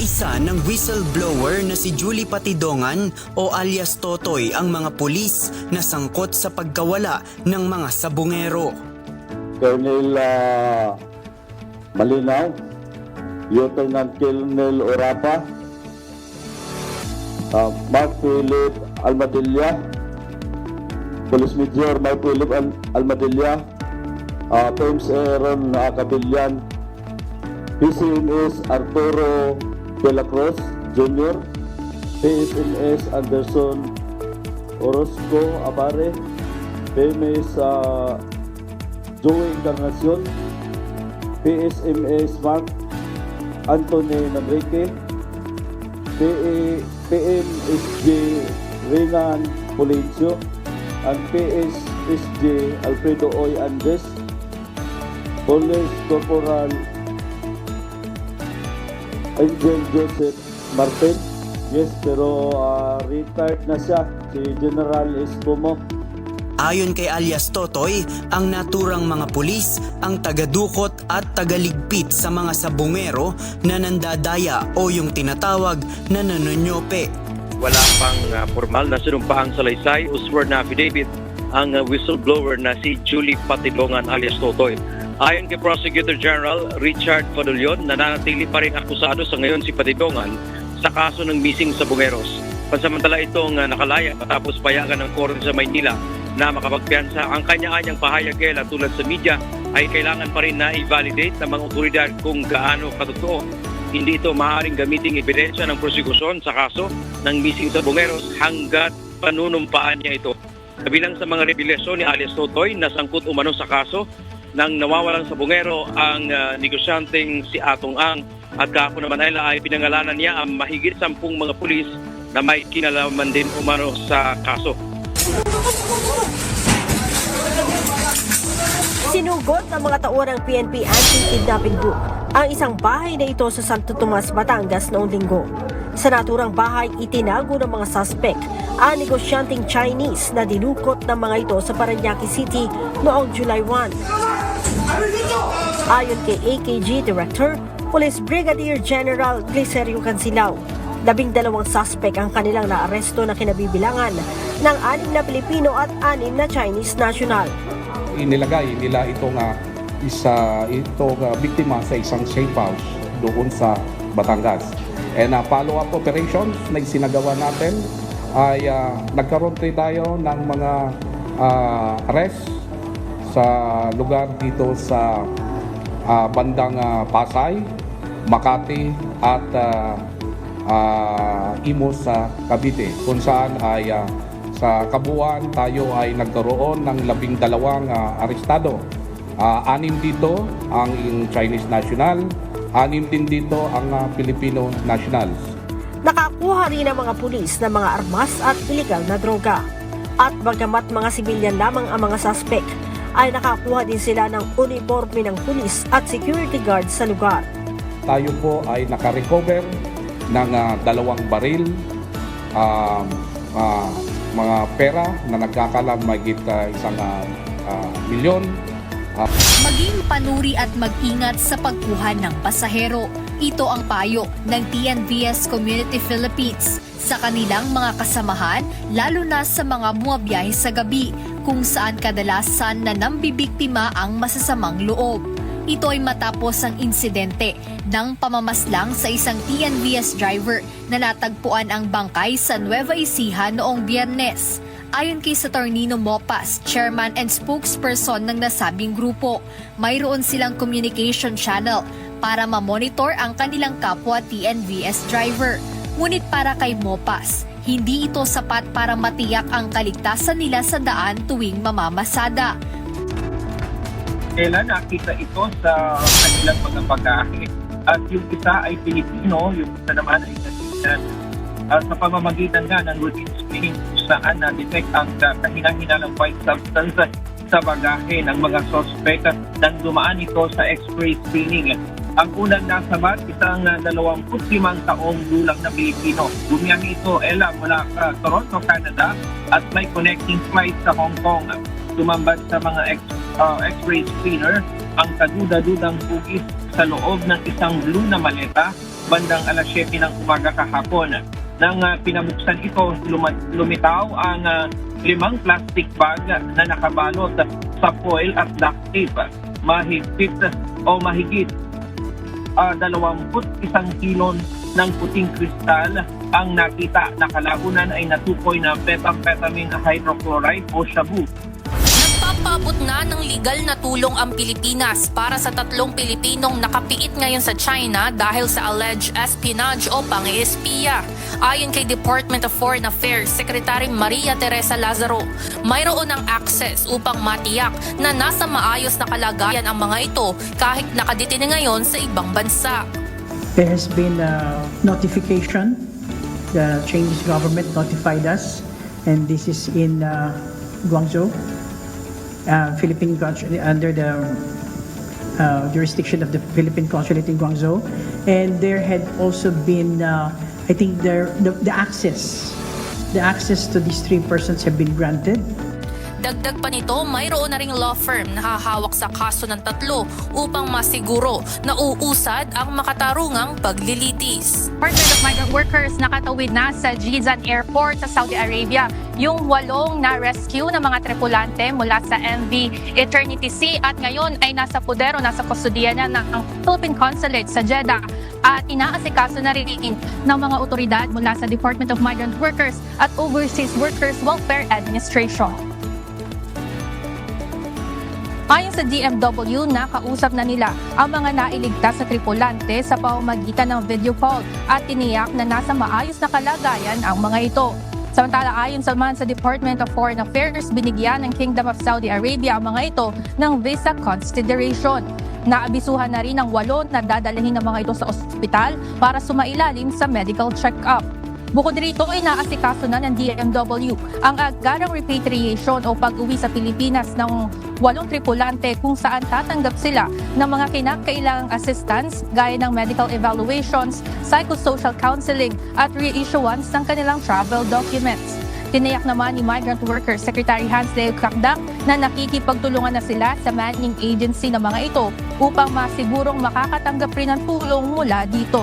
Kaisa ng whistleblower na si Julie Patidongan o alias Totoy ang mga pulis na sangkot sa pagkawala ng mga sabungero. Colonel ah, Malinaw, Lieutenant Colonel Orapa, ah, Mark Philip Almadilla, Police Major Mark Philip Al- Almadilla, uh, James Aaron Acabillan, PCMS Arturo De La Cruz Jr., PSMS Anderson Orozco Abare, PMS uh, Joey Encarnacion, PSMS Mark Anthony Manrique, PA, PMSJ Renan Polencio, and PSSJ Alfredo Oy Andes, Police Corporal Angel Joseph Martin. Yes, pero ah, retired na siya, si General Escomo. Ayon kay alias Totoy, ang naturang mga pulis ang tagadukot at tagaligpit sa mga sabungero na nandadaya o yung tinatawag na nanonyope. wala pang uh, formal na sinumpaang salaysay o sworn affidavit ang uh, whistleblower na si Julie Patidongan alias Totoy. Ayon kay Prosecutor General Richard Fadulion, nananatili pa rin akusado sa ngayon si Patidongan sa kaso ng missing sa Bungeros. Pansamantala itong nakalaya matapos payagan ng koron sa Maynila na makapagpiansa ang kanya-anyang pahayag kaya tulad sa media ay kailangan pa rin na i-validate ng mga otoridad kung gaano katotoo hindi ito maaaring gamiting ebidensya ng prosekusyon sa kaso ng missing sa Bungeros hanggat panunumpaan niya ito. Kabilang sa mga revelasyon ni alias Totoy na sangkot umano sa kaso ng nawawalan sa Bungero ang uh, negosyanteng si Atong Ang at kahapon naman ay ay pinangalanan niya ang mahigit sampung mga pulis na may kinalaman din umano sa kaso. Sinugot ng mga tauhan ng PNP Anti-Kidnapping Group ang isang bahay na ito sa Santo Tomas, Batangas noong linggo. Sa naturang bahay, itinago ng mga suspect ang negosyanteng Chinese na dinukot ng mga ito sa Paranaque City noong July 1. Ayon kay AKG Director, Police Brigadier General Glicerio Cancilao, labing dalawang suspect ang kanilang naaresto na kinabibilangan ng anim na Pilipino at anim na Chinese national. inilagay nila itong uh, isa itong uh, biktima sa isang safe house doon sa Batangas. And uh, follow-up operations na isinagawa natin ay uh, nagkaroon rin tayo ng mga uh, arrest sa lugar dito sa uh, bandang uh, Pasay, Makati at uh, uh, Imus sa Cavite kung saan ay uh, sa kabuuan tayo ay nagkaroon ng labing dalawang ah, arestado. Ah, anim dito ang Chinese national, anim din dito ang ah, Filipino nationals. Nakakuha rin ang mga pulis ng mga armas at ilegal na droga. At bagamat mga sibilyan lamang ang mga suspect, ay nakakuha din sila ng uniforme ng pulis at security guard sa lugar. Tayo po ay nakarecover ng ah, dalawang baril, um, ah, mga pera na nagkakalam magit ah, isang ah, milyon, Maging panuri at mag-ingat sa pagkuha ng pasahero. Ito ang payo ng TNVS Community Philippines sa kanilang mga kasamahan, lalo na sa mga bumabiyahe sa gabi, kung saan kadalasan na nambibiktima ang masasamang loob. Ito ay matapos ang insidente ng pamamaslang sa isang TNVS driver na natagpuan ang bangkay sa Nueva Ecija noong biyernes. Ayon kay Saturnino Mopas, chairman and spokesperson ng nasabing grupo, mayroon silang communication channel para ma-monitor ang kanilang kapwa TNVS driver. Ngunit para kay Mopas, hindi ito sapat para matiyak ang kaligtasan nila sa daan tuwing mamamasada. kailan nakita ito sa kanilang mga bagahe. At yung isa ay Pilipino, yung isa naman ay Chinese. At sa pamamagitan nga ng routine screening saan na-detect ang kahina-hinalang white substance sa bagahe ng mga suspect at nang dumaan ito sa x-ray screening. Ang unang nasabat, isang uh, 25 taong gulang na Pilipino. Bumiyahe ito, Ella, mula uh, Toronto, Canada at may connecting flight sa Hong Kong. Tumambad sa mga X, uh, x-ray screener ang kaduda-dudang hugis sa loob ng isang blue na maleta bandang alas 7 ng umaga kahapon. Nang ah, pinabuksan ito, lumitaw ang ah, limang plastic bag na nakabalot sa foil at duct tape. Mahigpit o mahigit uh, 21 kilon ng puting kristal ang nakita na kalaunan ay natukoy na methamphetamine hydrochloride o shabu. Nagpapabot na ng legal na tulong ang Pilipinas para sa tatlong Pilipinong nakapiit ngayon sa China dahil sa alleged espionage o pang-espiya. Ayon kay Department of Foreign Affairs Secretary Maria Teresa Lazaro, mayroon ng access upang matiyak na nasa maayos na kalagayan ang mga ito kahit nakadetine ngayon sa ibang bansa. There has been a notification. The Chinese government notified us, and this is in uh, Guangzhou, uh, Philippine under the uh, jurisdiction of the Philippine consulate in Guangzhou, and there had also been, uh, I think, there the, the access, the access to these three persons have been granted. Dagdag pa nito, mayroon na ring law firm na hahawak sa kaso ng tatlo upang masiguro na uusad ang makatarungang paglilitis. Partner of migrant workers nakatawid na sa Jizan Airport sa Saudi Arabia. Yung walong na-rescue ng mga tripulante mula sa MV Eternity Sea at ngayon ay nasa pudero, nasa kustudiya na ng Philippine Consulate sa Jeddah at inaasikaso na rin ng mga otoridad mula sa Department of Migrant Workers at Overseas Workers Welfare Administration. Ayon sa DMW, nakausap na nila ang mga nailigtas sa tripulante sa pamamagitan ng video call at tiniyak na nasa maayos na kalagayan ang mga ito. Samantala ayon sa man sa Department of Foreign Affairs, binigyan ng Kingdom of Saudi Arabia ang mga ito ng visa consideration. Naabisuhan na rin ang walo na dadalhin ng mga ito sa ospital para sumailalim sa medical check-up. Bukod rito ay naasikaso na ng DMW ang agarang repatriation o pag-uwi sa Pilipinas ng walong tripulante kung saan tatanggap sila ng mga kinakailangang assistance gaya ng medical evaluations, psychosocial counseling at reissuance ng kanilang travel documents. Tiniyak naman ni Migrant Workers Secretary Hans Leo Kakdak na nakikipagtulungan na sila sa manning agency ng mga ito upang masigurong makakatanggap rin ng tulong mula dito.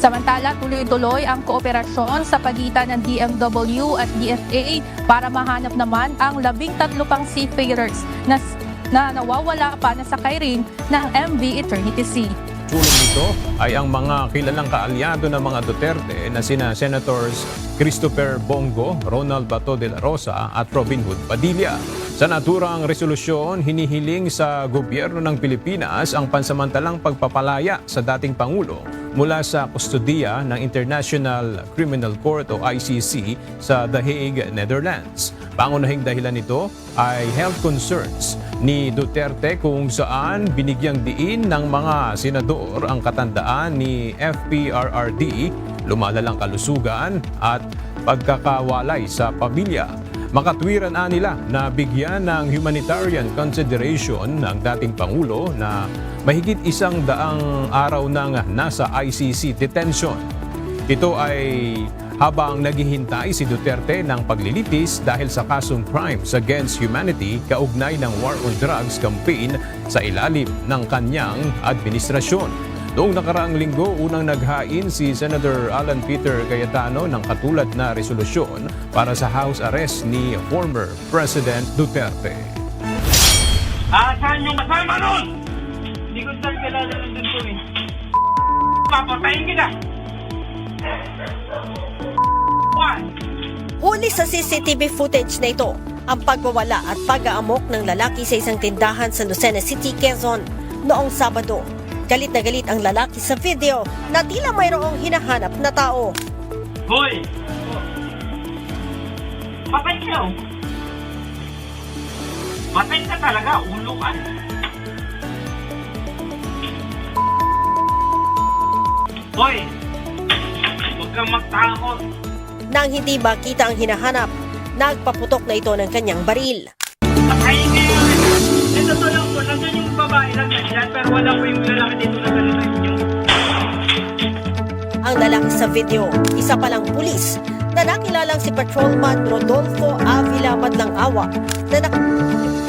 Samantala, tuloy-tuloy ang kooperasyon sa pagitan ng DMW at DFA para mahanap naman ang labing tatlo pang seafarers na, na nawawala pa na sakay rin ng MV Eternity Sea. Tulong nito ay ang mga kilalang kaalyado ng mga Duterte na sina Senators Christopher Bongo, Ronald Bato de la Rosa at Robin Hood Padilla. Sa naturang resolusyon, hinihiling sa gobyerno ng Pilipinas ang pansamantalang pagpapalaya sa dating Pangulo mula sa kustudiya ng International Criminal Court o ICC sa The Hague, Netherlands. Pangunahing dahilan nito ay health concerns ni Duterte kung saan binigyang diin ng mga senador ang katandaan ni FPRRD, lumalalang kalusugan at pagkakawalay sa pamilya. Makatwiran na nila na bigyan ng humanitarian consideration ng dating Pangulo na mahigit isang daang araw nang nasa ICC detention. Ito ay habang naghihintay si Duterte ng paglilitis dahil sa kasong crimes against humanity kaugnay ng war on drugs campaign sa ilalim ng kanyang administrasyon. Noong nakaraang linggo, unang naghain si Senator Alan Peter Cayetano ng katulad na resolusyon para sa house arrest ni former President Duterte. Asan yung kasama nun? Hindi ko saan kilala ng dito eh. Papatayin kita! One! Huli sa CCTV footage na ito ang pagwawala at pag-aamok ng lalaki sa isang tindahan sa Lucena City, Quezon noong Sabado. Galit na galit ang lalaki sa video na tila mayroong hinahanap na tao. Hoy! Patay ka. Patay ka talaga, ulo ka. Hoy! Huwag kang magtakot. Nang hindi makita ang hinahanap, nagpaputok na ito ng kanyang baril. Po, nandun yung babae lang nandiyan, pero wala po yung lalaki dito na ganito yung Ang lalaki sa video, isa palang pulis na nakilalang si Patrolman Rodolfo Avila Madlang Awa na nak-